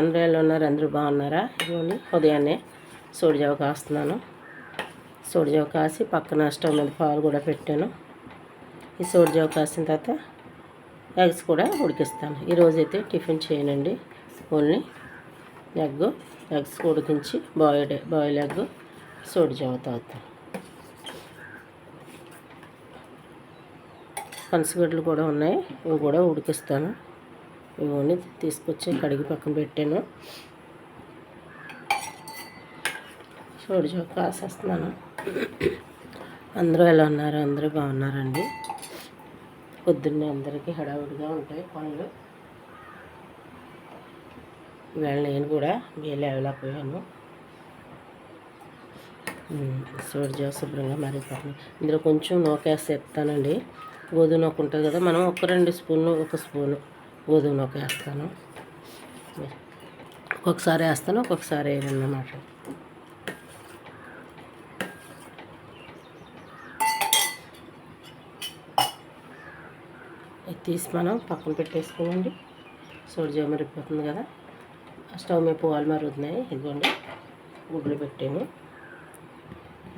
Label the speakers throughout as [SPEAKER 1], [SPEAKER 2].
[SPEAKER 1] అందరూ ఎలా ఉన్నారు? అందరూ బాగున్నారా? ఇదిగోండి ఉదయాన్నే సోడిజావ కాస్తున్నాను. సోడిజావ కాసి పక్కన స్టవ్ మీద పాలు కూడా పెట్టాను. ఈ సోడిజావ కాసిన తర్వాత ఎగ్స్ కూడా ఉడికిస్తాను. ఈరోజు అయితే టిఫిన్ చేయనండి. ఓన్లీ ఎగ్ ఎగ్స్ ఉడికించి బాయిల్డ్ బాయిల్ ఎగ్ సోడిజావ తాగుతాను. పనసగడ్డలు కూడా ఉన్నాయి ఇవి కూడా ఉడికిస్తాను. ఇవన్నీ తీసుకొచ్చి కడిగి పక్కన పెట్టాను. సోడిజావ కాసేస్తున్నాను. అందరూ ఎలా ఉన్నారు? అందరూ బాగున్నారండి? పొద్దున్నే అందరికీ హడావుడిగా ఉంటాయి పనులు. ఇవాళ నేను కూడా లేవలేకపోయాను. సోడిజావ శుభ్రంగా మరిగిపోతుంది ఇందులో కొంచెం నూకేసి చెప్తానండి గోధుమ నూక ఉంటుంది కదా మనం ఒక రెండు స్పూన్లు ఒక స్పూను. గోధుమ నూక వేస్తాను ఒక్కొక్కసారి వేస్తాను ఒక్కొక్కసారి వేయనన్నమాట. అన్నమాట తీసి మనం పక్కన పెట్టేసుకోనండి సోడిజా మరిగిపోతుంది కదా. స్టవ్ మీద పువ్వులు మరుగుతున్నాయి. ఇదిగోండి గుడ్లు పెట్టాను.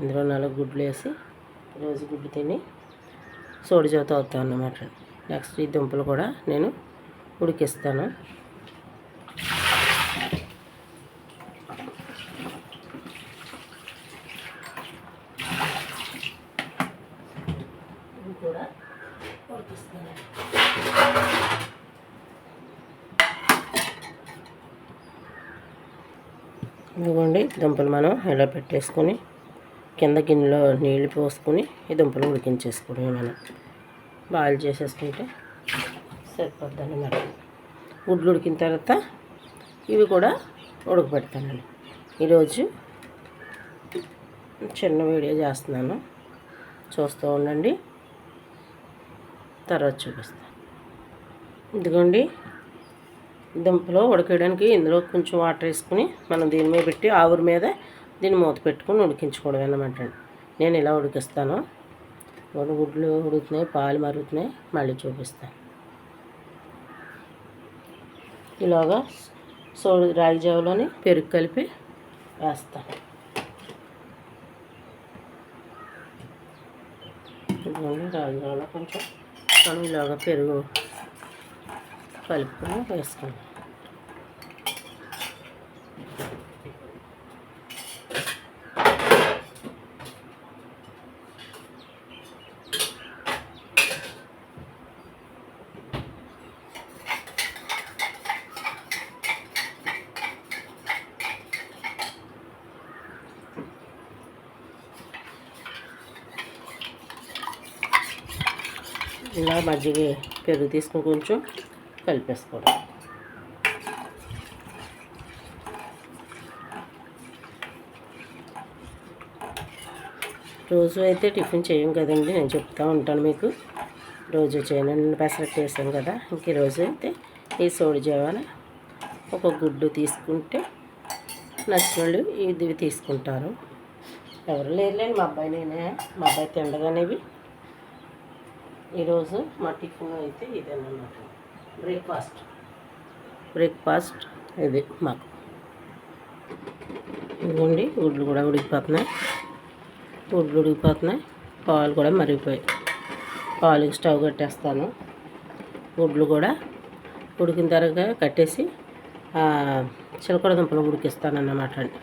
[SPEAKER 1] ఇందులో నాలుగు గుడ్లు వేసి రోజు గుడ్లు తిని సోడిజాతో అవుతాం అన్నమాట నెక్స్ట్ ఈ దుంపలు కూడా నేను ఉడికిస్తాను కూడా ఉడికిస్తాను ఇదిగోండి దుంపలు మనం ఇలా పెట్టేసుకొని కింద గిన్నెలో నీళ్ళు పోసుకొని ఈ దుంపలు ఉడికించేసుకోవడమే మనం. బాయిల్ చేసేసుకుంటే సరిపోద్ది అన్నమాట గుడ్లు ఉడికిన తర్వాత ఇవి కూడా ఉడకబెడతానండి. ఈరోజు చిన్న వీడియో చేస్తున్నాను. చూస్తూ ఉండండి. తర్వాత చూపిస్తాను. ఇదిగోండి. దుంపలో ఉడకేయడానికి ఇందులో కొంచెం వాటర్ వేసుకుని మనం దీని మీద పెట్టి ఆవురి మీద దీన్ని మూత పెట్టుకుని ఉడికించుకోవడం అన్నమాట అండి. నేను ఇలా ఉడికిస్తాను. గుడ్లు ఉడుకుతున్నాయి పాలు మరుగుతున్నాయి మళ్ళీ చూపిస్తాను. ఇలాగా సో రాగి జావలోని పెరుగు కలిపి వేస్తాను ఇదిగోండి రాగి జావలో కొంచెం మనం ఇలాగా పెరుగు కలుపుకొని వేసుకుందాం. ఇలా మజ్జిగ పెరుగు తీసుకుని కొంచెం కలిపేసుకోవడం. రోజు అయితే టిఫిన్ చేయం కదండి నేను చెప్తా ఉంటాను మీకు. రోజు చేయను పెసరట్టు వేసాను కదా ఇంక రోజు అయితే ఈ సోడి జావాన ఒక గుడ్డు తీసుకుంటే నచ్చిన ఇది తీసుకుంటారు. ఎవరు లేరులేండి మా అబ్బాయి నేనే మా అబ్బాయి తిండగానేవి ఈరోజు మా టిఫిన్ అయితే ఇదేనమాట బ్రేక్ఫాస్ట్ బ్రేక్ఫాస్ట్ ఇది మాకు. ఇదిగోండి గుడ్లు కూడా ఉడికిపోతున్నాయి. గుడ్లు ఉడికిపోతున్నాయి. పాలు కూడా మరిగిపోయాయి. పాలు స్టవ్ కట్టేస్తాను. గుడ్లు కూడా ఉడికిన తర్వాత కట్టేసి చిలకడ దుంపలు ఉడికిస్తాను అన్నమాట అండి.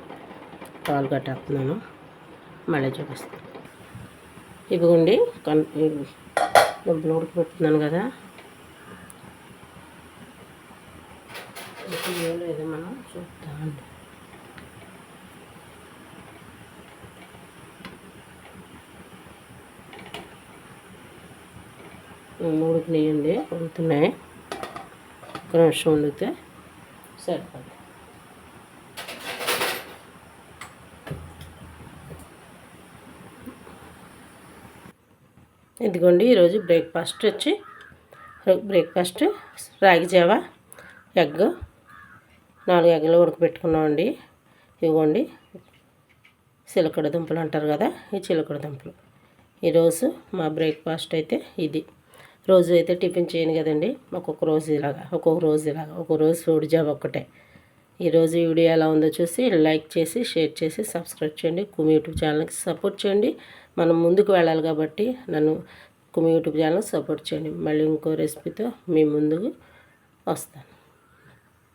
[SPEAKER 1] పాలు కట్టేస్తున్నాను. మళ్ళీ చూపిస్తాను. ఇదిగోండి దుంపలు ఉడకబెట్టుతున్నాను కదా. లేదో మనం చూద్దామండి ఉడికినాయండి ఉడుతున్నాయి ఒక నిమిషం ఉడికితే సరిపోతుంది. ఇదిగోండి ఈరోజు బ్రేక్ఫాస్ట్ వచ్చి బ్రేక్ఫాస్ట్ రాగి జావ ఎగ్ నాలుగు ఎగ్లు ఉడకబెట్టుకున్నామండి. ఇదిగోండి చిలకడ దుంపలు అంటారు కదా ఈ చిలకడ దుంపలు. ఈరోజు మా బ్రేక్ఫాస్ట్ అయితే ఇది. రోజు అయితే టిఫిన్ చేయను కదండి ఒక్కొక్క రోజు ఇలాగా ఒక్కొక్క రోజు ఇలాగా ఒక్కొక్క రోజు సోడి జాబ్ ఒక్కటే. ఈరోజు ఈ వీడియో ఎలా ఉందో చూసి లైక్ చేసి షేర్ చేసి సబ్స్క్రైబ్ చేయండి. కుమి యూట్యూబ్ ఛానల్కి సపోర్ట్ చేయండి. మనం ముందుకు వెళ్ళాలి కాబట్టి నన్ను కుమి యూట్యూబ్ ఛానల్ సపోర్ట్ చేయండి. మళ్ళీ ఇంకో రెసిపీతో మీ ముందుకు వస్తాను.